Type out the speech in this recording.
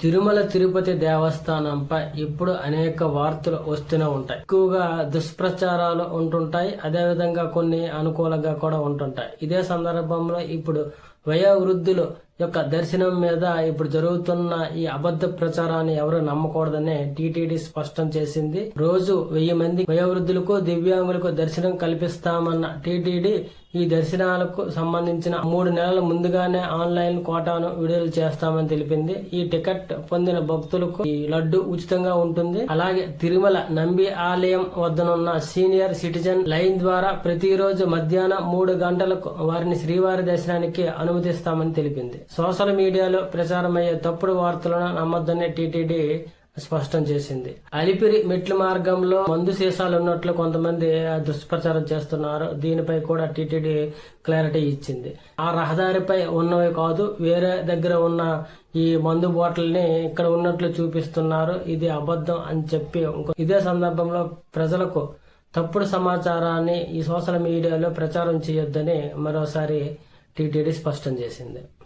తిరుమల తిరుపతి దేవస్థానంపై ఇప్పుడు అనేక వార్తలు వస్తూనే ఉంటాయి. ఎక్కువగా దుష్ప్రచారాలు ఉంటుంటాయి. అదేవిధంగా కొన్ని అనుకూలంగా కూడా ఉంటుంటాయి. ఇదే సందర్భంలో ఇప్పుడు వయోవృద్ధులు యొక్క దర్శనం మీద ఇప్పుడు జరుగుతున్న ఈ అబద్ధ ప్రచారాన్ని ఎవరు నమ్మకూడదని టీటీడీ స్పష్టం చేసింది. రోజు వెయ్యి మంది వయోవృద్ధులకు దివ్యాంగులకు దర్శనం కల్పిస్తామన్న టీటీడీ ఈ దర్శనాలకు సంబంధించిన మూడు నెలల ముందుగానే ఆన్లైన్ కోటాను విడుదల చేస్తామని తెలిపింది. ఈ టికెట్ పొందిన భక్తులకు ఈ లడ్డు ఉచితంగా ఉంటుంది. అలాగే తిరుమల నంబి ఆలయం వద్దనున్న సీనియర్ సిటిజన్ లైన్ ద్వారా ప్రతిరోజు మధ్యాహ్నం మూడు గంటలకు వారిని శ్రీవారి దర్శనానికి అనుమతిస్తామని తెలిపింది. సోషల్ మీడియాలో ప్రచారమయ్యే తప్పుడు వార్తలను నమ్మొద్దని టీటీడీ స్పష్టం చేసింది. అలిపిరి మెట్ల మార్గంలో మందు సీసాలు ఉన్నట్లు కొంతమంది దుష్ప్రచారం చేస్తున్నారు. దీనిపై కూడా టీటీడీ క్లారిటీ ఇచ్చింది. ఆ రహదారిపై ఉన్నవి కాదు వేరే దగ్గర ఉన్న ఈ మందు బాటిల్ని ఇక్కడ ఉన్నట్లు చూపిస్తున్నారు. ఇది అబద్ధం అని చెప్పి ఇదే సందర్భంలో ప్రజలకు తప్పుడు సమాచారాన్ని ఈ సోషల్ మీడియాలో ప్రచారం చేయొద్దని మరోసారి టీటీడీ స్పష్టం చేసింది.